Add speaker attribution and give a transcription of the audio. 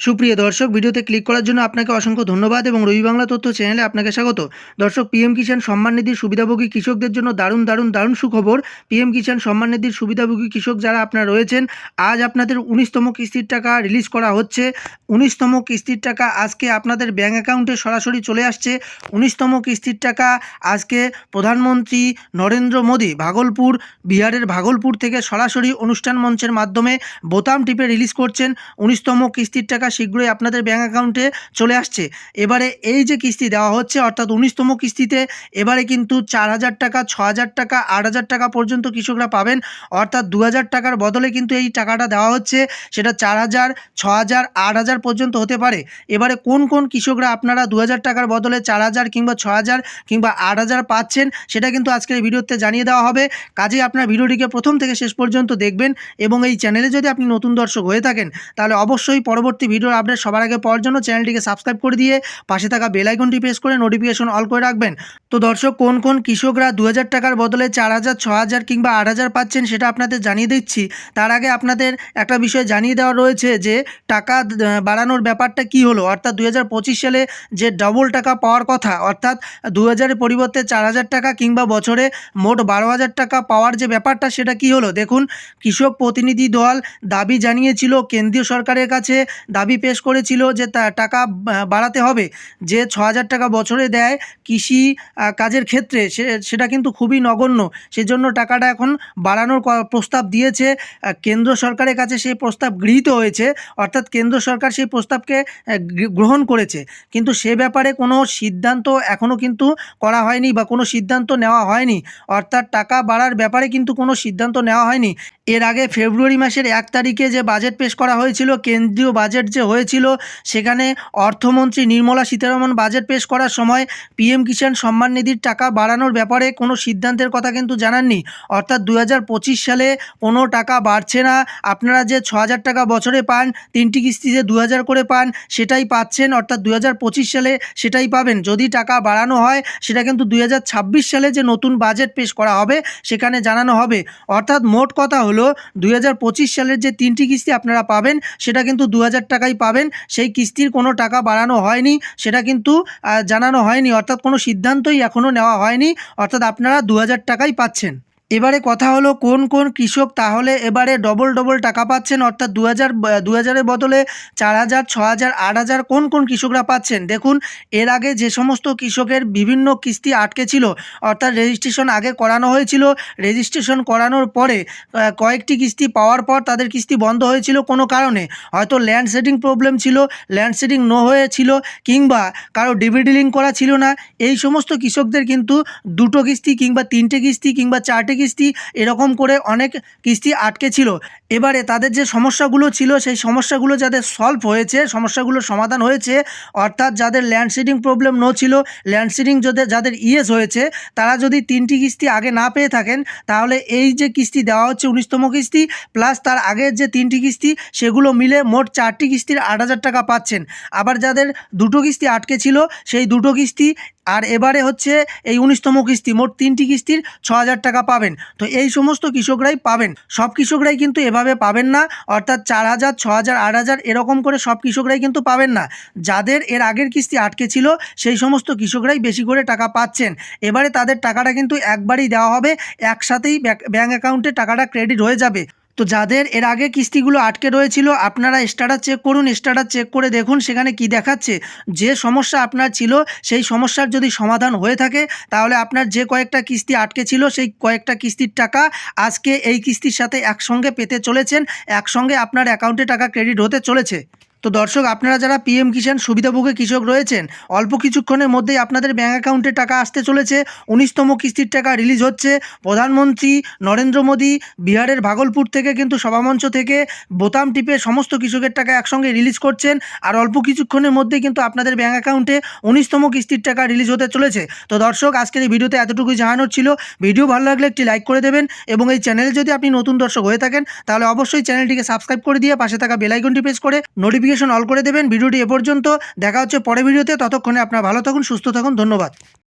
Speaker 1: সুপ্রিয় দর্শক, ভিডিওতে ক্লিক করার জন্য আপনাকে অসংখ্য ধন্যবাদ এবং রবি বাংলা তথ্য চ্যানেলে আপনাকে স্বাগত। দর্শক পিএম কিষাণ সম্মান নিধির সুবিধাভোগী কৃষকদের জন্য দারুণ দারুণ দারুণ সুখবর। পিএম কিষাণ সম্মান নিধির সুবিধাভোগী কৃষক যারা আপনারা রয়েছেন, আজ আপনাদের উনিশতম কিস্তির টাকা রিলিজ করা হচ্ছে। উনিশতম কিস্তির টাকা আজকে আপনাদের ব্যাঙ্ক অ্যাকাউন্টে সরাসরি চলে আসছে। উনিশতম কিস্তির টাকা আজকে প্রধানমন্ত্রী নরেন্দ্র মোদী ভাগলপুর, বিহারের ভাগলপুর থেকে সরাসরি অনুষ্ঠান মঞ্চের মাধ্যমে বোতাম টিপে রিলিজ করছেন। উনিশতম কিস্তির টাকা শীঘ্রই আপনাদের ব্যাঙ্ক অ্যাকাউন্টে চলে আসছে। এবারে এই যে কিস্তি দেওয়া হচ্ছে, অর্থাৎ উনিশতম কিস্তিতে, এবারে কিন্তু চার হাজার টাকা ছ হাজার টাকা, আট হাজার টাকা পর্যন্ত কৃষকরা পাবেন। অর্থাৎ দু হাজার টাকার বদলে কিন্তু এই টাকাটা দেওয়া হচ্ছে, সেটা চার হাজার ছ হাজার, আট হাজার পর্যন্ত হতে পারে। এবারে কোন কোন কৃষকরা আপনারা দু হাজার টাকার বদলে চার হাজার কিংবা ছ হাজার কিংবা আট হাজার পাচ্ছেন, সেটা কিন্তু আজকের ভিডিওতে জানিয়ে দেওয়া হবে। কাজেই আপনার ভিডিওটিকে প্রথম থেকে শেষ পর্যন্ত দেখবেন এবং এই চ্যানেলে যদি আপনি নতুন দর্শক হয়ে থাকেন, তাহলে অবশ্যই পরবর্তী ভিডিওর আপডেট সবার আগে পাওয়ার জন্য চ্যানেলটিকে সাবস্ক্রাইব করে দিয়ে পাশে থাকা বেল আইকনটি প্রেস করে নোটিফিকেশন অল করে রাখবেন। তো দর্শক, কোন কোন কৃষকরা দু হাজার টাকার বদলে চার হাজার ছ হাজার কিংবা আট হাজার পাচ্ছেন সেটা আপনাদের জানিয়ে দিচ্ছি। তার আগে আপনাদের একটা বিষয় জানিয়ে দেওয়া রয়েছে যে, টাকা বাড়ানোর ব্যাপারটা কি হলো? অর্থাৎ দু হাজার পঁচিশ সালে যে ডবল টাকা পাওয়ার কথা, অর্থাৎ দু হাজারের পরিবর্তে চার হাজার টাকা কিংবা বছরে মোট বারো হাজার টাকা পাওয়ার যে ব্যাপারটা, সেটা কি হলো? দেখুন, কৃষক প্রতিনিধি দল দাবি জানিয়েছিল, কেন্দ্রীয় সরকারের কাছে দাবি পেশ করেছিল যে টাকা বাড়াতে হবে। যে ছ হাজার টাকা বছরে দেয় কৃষি কাজের ক্ষেত্রে সেটা কিন্তু খুবই নগণ্য। সেজন্য টাকাটা এখন বাড়ানোর প্রস্তাব দিয়েছে। কেন্দ্র সরকারের কাছে সেই প্রস্তাব গৃহীত হয়েছে। অর্থাৎ কেন্দ্র সরকার সেই প্রস্তাবকে গ্রহণ করেছে। কিন্তু সে ব্যাপারে কোনো সিদ্ধান্ত এখনও কিন্তু করা হয়নি বা কোনো সিদ্ধান্ত নেওয়া হয়নি। অর্থাৎ টাকা বাড়ার ব্যাপারে কিন্তু কোনো সিদ্ধান্ত নেওয়া হয়নি। এর আগে ফেব্রুয়ারি মাসের এক তারিখে যে বাজেট পেশ করা হয়েছিল, কেন্দ্রীয় বাজেট যে হয়েছিল। সেখানে অর্থমন্ত্রী নির্মলা সীতারমন বাজেট পেশ করার সময় পিএম কিষাণ সম্মান নিধির টাকা বাড়ানোর ব্যাপারে কোনো সিদ্ধান্তের কথা কিন্তু জানাননি। অর্থাৎ দুই হাজার পঁচিশ সালে কোনো টাকা বাড়ছে না। আপনারা যে ছ টাকা বছরে পান, তিনটি কিস্তিতে দু হাজার করে পান, সেটাই পাচ্ছেন। অর্থাৎ দুই হাজার পঁচিশ সালে সেটাই পাবেন। যদি টাকা বাড়ানো হয়, সেটা কিন্তু দু হাজার ছাব্বিশ সালে যে নতুন বাজেট পেশ করা হবে, সেখানে জানানো হবে। অর্থাৎ মোট কথা হলো, দুই হাজার পঁচিশ সালের যে তিনটি কিস্তি আপনারা পাবেন, সেটা কিন্তু দু হাজার টাকাই পাবেন, সেই কিস্তির কোনো টাকা বাড়ানো হয়নি, সেটা কিন্তু জানানো হয়নি, অর্থাৎ কোনো সিদ্ধান্তই এখনও নেওয়া হয়নি, অর্থাৎ আপনারা দু হাজার টাকাই পাচ্ছেন। এবারে কথা হলো কোন কোন কৃষক তাহলে এবারে ডবল ডবল টাকা পাচ্ছেন, অর্থাৎ দু হাজার দু হাজারের বদলে চার হাজার, ছ হাজার, আট হাজার কোন কোন কৃষকরা পাচ্ছেন? দেখুন, এর আগে যে সমস্ত কৃষকের বিভিন্ন কিস্তি আটকে ছিল, অর্থাৎ রেজিস্ট্রেশন আগে করানো হয়েছিল রেজিস্ট্রেশন করানোর পরে কয়েকটি কিস্তি পাওয়ার পর তাদের কিস্তি বন্ধ হয়েছিল কোনো কারণে। হয়তো ল্যান্ড সেটিং প্রবলেম ছিল ল্যান্ড সেটিং নো হয়েছিল, কিংবা কারও ডিভিডিলিং করা ছিল না। এই সমস্ত কৃষকদের কিন্তু দুটো কিস্তি কিংবা তিনটে কিস্তি কিংবা চারটে কিস্তি এরকম করে অনেক কিস্তি আটকে ছিল এবারে তাদের যে সমস্যাগুলো ছিল, সেই সমস্যাগুলো যাদের সলভ হয়েছে, সমস্যাগুলোর সমাধান হয়েছে, অর্থাৎ যাদের ল্যান্ড সিডিং প্রবলেম নো ছিল ল্যান্ড সিডিং যাদের যাদের ইয়েস হয়েছে, তারা যদি তিনটি কিস্তি আগে না পেয়ে থাকেন, তাহলে এই যে কিস্তি দেওয়া হচ্ছে উনিশতম কিস্তি প্লাস তার আগের যে তিনটি কিস্তি সেগুলো মিলে মোট চারটি কিস্তির আট হাজার টাকা পাচ্ছেন। আবার যাদের দুটো কিস্তি আটকে ছিল, সেই দুটো কিস্তি আর এবারে হচ্ছে এই উনিশতম কিস্তি, মোট তিনটি কিস্তির ছ হাজার টাকা পাবেন। তো এই সমস্ত কৃষকরাই পাবেন। সব কৃষকরাই কিন্তু এভাবে পাবেন না, অর্থাৎ চার হাজার ছ হাজার আট হাজার এরকম করে সব কৃষকরাই কিন্তু পাবেন না। যাদের এর আগের কিস্তি আটকে ছিল, সেই সমস্ত কৃষকরাই বেশি করে টাকা পাচ্ছেন। এবারে তাদের টাকাটা কিন্তু একবারই দেওয়া হবে, একসাথেই ব্যাঙ্ক অ্যাকাউন্টে টাকাটা ক্রেডিট হয়ে যাবে। তো যাদের এর আগে কিস্তিগুলো আটকে রয়েছিল, আপনারা স্টার্টার চেক করুন স্টার্টার চেক করে দেখুন সেখানে কি দেখাচ্ছে। যে সমস্যা আপনার ছিল, সেই সমস্যার যদি সমাধান হয়ে থাকে, তাহলে আপনার যে কয়েকটা কিস্তি আটকে ছিল, সেই কয়েকটা কিস্তির টাকা আজকে এই কিস্তির সাথে একসঙ্গে পেতে চলেছেন, একসঙ্গে আপনার অ্যাকাউন্টে টাকা ক্রেডিট হতে চলেছে। তো দর্শক, আপনারা যারা পিএম কিষাণ সুবিধাভোগী কৃষক রয়েছেন, অল্প কিছুক্ষণের মধ্যেই আপনাদের ব্যাঙ্ক অ্যাকাউন্টে টাকা আসতে চলেছে। উনিশতম কিস্তির টাকা রিলিজ হচ্ছে। প্রধানমন্ত্রী নরেন্দ্র মোদী বিহারের ভাগলপুর থেকে কিন্তু সভামঞ্চ থেকে বোতাম টিপে সমস্ত কৃষকের টাকা একসঙ্গে রিলিজ করছেন। আর অল্প কিছুক্ষণের মধ্যেই কিন্তু আপনাদের ব্যাঙ্ক অ্যাকাউন্টে উনিশতম কিস্তির টাকা রিলিজ হতে চলেছে। তো দর্শক, আজকের এই ভিডিওতে এতটুকুই জানানোর ছিল। ভিডিও ভালো লাগলে একটি লাইক করে দেবেন এবং এই চ্যানেলে যদি আপনি নতুন দর্শক হয়ে থাকেন, তাহলে অবশ্যই চ্যানেলটিকে সাবস্ক্রাইব করে দিয়ে পাশে থাকা বেলাইকনটি প্রেস করে নোটিফিকেশন অল করে দেবেন। ভিডিওটি এ পর্যন্ত। দেখা হচ্ছে পরে ভিডিওতে। ততক্ষণে আপনার ভালো থাকুন, সুস্থ থাকুন। ধন্যবাদ।